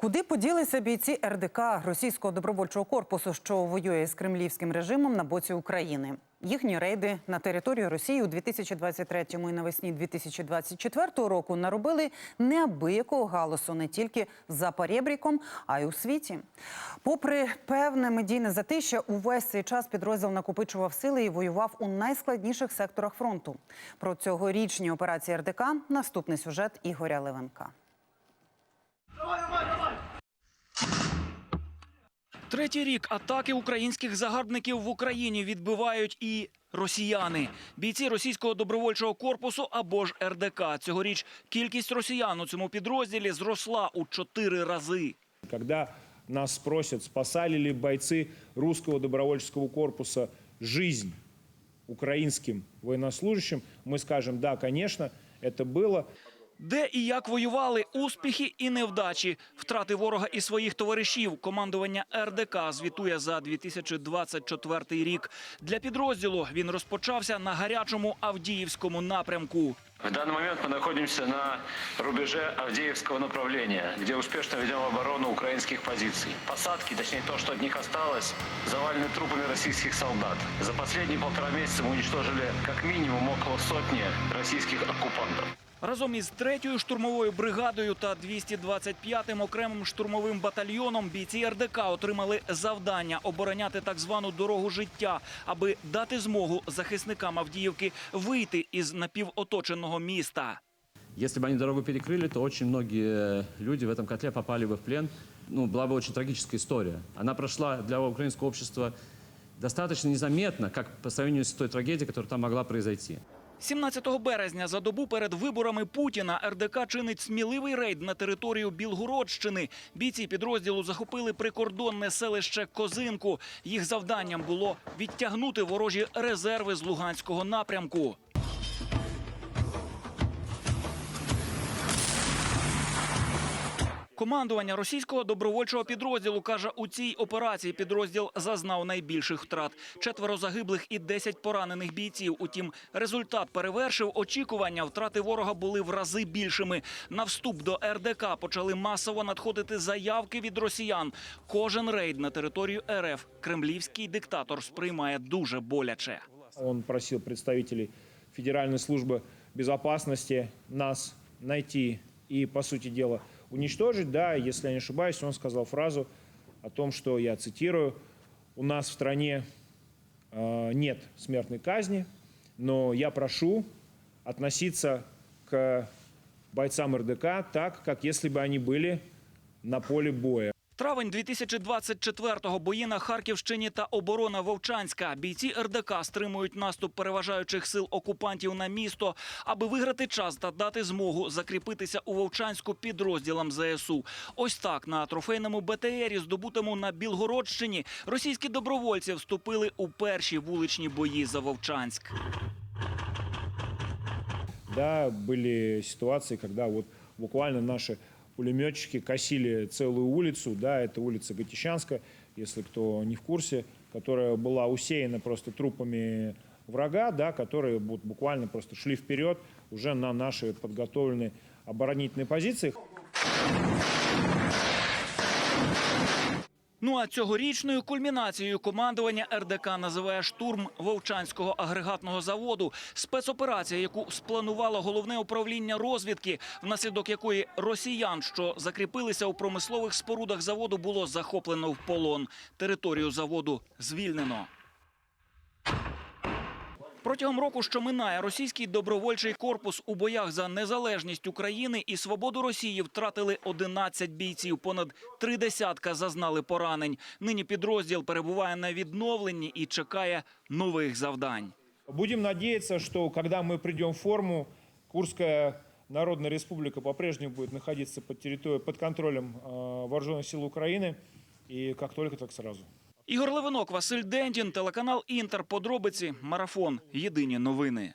Куди поділися бійці РДК російського добровольчого корпусу, що воює з кремлівським режимом на боці України? Їхні рейди на територію Росії у 2023 і навесні 2024 року наробили неабиякого галасу не тільки за перебріком, а й у світі. Попри певне медійне затища, увесь цей час підрозділ накопичував сили і воював у найскладніших секторах фронту. Про цьогорічні операції РДК наступний сюжет Ігоря Левенка. Третій рік атаки українських загарбників в Україні відбивають і росіяни. Бійці російського добровольчого корпусу або ж РДК. Цьогоріч кількість росіян у цьому підрозділі зросла у чотири рази. Когда нас спросят, спасали ли бойцы русского добровольческого корпуса жизнь украинским военнослужащим, мы скажем, да, конечно, это было. Де і як воювали успіхи і невдачі, втрати ворога і своїх товаришів. Командування РДК звітує за 2024 рік. Для підрозділу він розпочався на гарячому Авдіївському напрямку. В данный момент мы находимся на рубеже Авдеевского направления, где успешно ведем оборону украинских позиций. Посадки, точнее то, что от них осталось, завалены трупами российских солдат. За последние полтора месяца мы уничтожили как минимум около сотни российских оккупантов. Разом із третьою штурмовою бригадою та 225-м окремим штурмовим батальйоном бійці РДК отримали завдання обороняти так звану дорогу життя, аби дати змогу захисникам Авдіївки вийти із напівоточеного міста. Если бы они дорогу перекрыли, то очень многие люди в этом котле попали бы в плен. Ну, была бы очень трагическая история. Она прошла для украинского общества достаточно незаметно, как по сравнению с той трагедией, которая там могла произойти. 17 березня за добу перед виборами Путіна РДК чинить сміливий рейд на територію Білгородщини. Бійці підрозділу захопили прикордонне селище Козинку. Їх завданням було відтягнути ворожі резерви з Луганського напрямку. Командування російського добровольчого підрозділу каже, у цій операції підрозділ зазнав найбільших втрат: четверо загиблих і 10 поранених бійців. Утім, результат перевершив очікування. Втрати ворога були в рази більшими. На вступ до РДК почали масово надходити заявки від росіян. Кожен рейд на територію РФ кремлівський диктатор сприймає дуже боляче. Он просил представителей Федеральной службы безопасности нас найти и, по сути дела, уничтожить. Да, если я не ошибаюсь, он сказал фразу о том, что, я цитирую, «У нас в стране э, нет смертной казни, но я прошу относиться к бойцам РДК так, как если бы они были на поле боя». Травень 2024-го бої на Харківщині та оборона Вовчанська. Бійці РДК стримують наступ переважаючих сил окупантів на місто, аби виграти час та дати змогу закріпитися у Вовчанську підрозділам ЗСУ. Ось так на трофейному БТРі, здобутому на Білгородщині, російські добровольці вступили у перші вуличні бої за Вовчанськ. Да, были ситуации, когда вот буквально наши пулеметчики косили целую улицу, да, это улица Гатищанская, если кто не в курсе, которая была усеяна просто трупами врага, да, которые вот буквально просто шли вперед уже на наши подготовленные оборонительные позиции. Ну а цьогорічною кульмінацією командування РДК називає штурм Вовчанського агрегатного заводу. Спецоперація, яку спланувало головне управління розвідки, внаслідок якої росіян, що закріпилися у промислових спорудах заводу, було захоплено в полон. Територію заводу звільнено. Протягом року, що минає, російський добровольчий корпус у боях за незалежність України і свободу Росії втратили 11 бійців. Понад три десятка зазнали поранень. Нині підрозділ перебуває на відновленні і чекає нових завдань. Будем надеяться, что когда мы придем в форму, Курская Народная Республика по-прежнему будет находиться под, территорией, под контролем э, вооруженных сил Украины. И как только, так сразу. Ігор Левинок, Василь Дендін, телеканал Інтер. Подробиці. Марафон. Єдині новини.